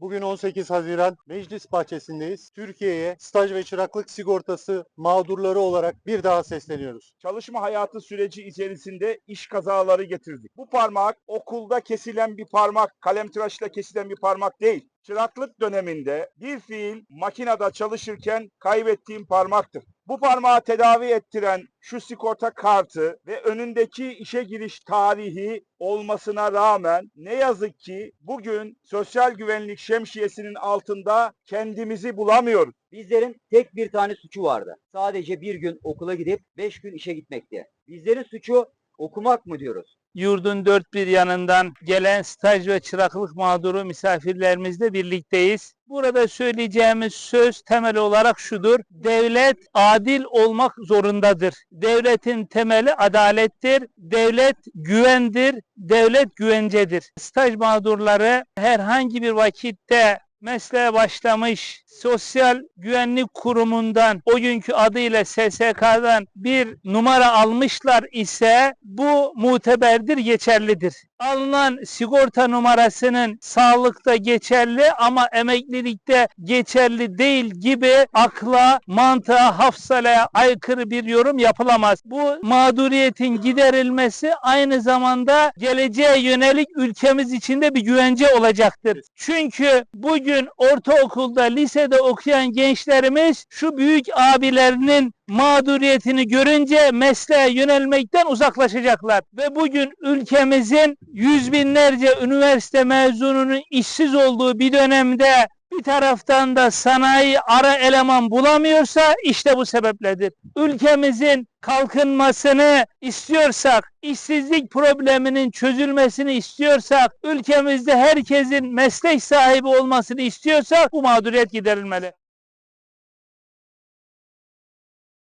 Bugün 18 Haziran Meclis Bahçesi'ndeyiz. Türkiye'ye staj ve çıraklık sigortası mağdurları olarak bir daha sesleniyoruz. Çalışma hayatı süreci içerisinde iş kazaları getirdik. Bu parmak okulda kesilen bir parmak, kalemtıraşla kesilen bir parmak değil. Çıraklık döneminde bir fiil makinede çalışırken kaybettiğim parmaktır. Bu parmağı tedavi ettiren şu sigorta kartı ve önündeki işe giriş tarihi olmasına rağmen ne yazık ki bugün sosyal güvenlik şemsiyesinin altında kendimizi bulamıyoruz. Bizlerin tek bir tane suçu vardı. Sadece bir gün okula gidip beş gün işe gitmekti. Bizlerin suçu okumak mı diyoruz? Yurdun dört bir yanından gelen staj ve çıraklık mağduru misafirlerimizle birlikteyiz. Burada söyleyeceğimiz söz temel olarak şudur. Devlet adil olmak zorundadır. Devletin temeli adalettir. Devlet güvendir. Devlet güvencedir. Staj mağdurları herhangi bir vakitte mesleğe başlamış Sosyal Güvenlik Kurumu'ndan o günkü adıyla SSK'dan bir numara almışlar ise bu muteberdir, geçerlidir. Alınan sigorta numarasının sağlıkta geçerli ama emeklilikte geçerli değil gibi akla, mantığa, hafsalaya aykırı bir yorum yapılamaz. Bu mağduriyetin giderilmesi aynı zamanda geleceğe yönelik ülkemiz içinde bir güvence olacaktır. Çünkü bugün ortaokulda, lisede okuyan gençlerimiz şu büyük abilerinin mağduriyetini görünce mesleğe yönelmekten uzaklaşacaklar. Ve bugün ülkemizin yüz binlerce üniversite mezununun işsiz olduğu bir dönemde bir taraftan da sanayi ara eleman bulamıyorsa işte bu sebepledir. Ülkemizin kalkınmasını istiyorsak, işsizlik probleminin çözülmesini istiyorsak, ülkemizde herkesin meslek sahibi olmasını istiyorsak bu mağduriyet giderilmeli.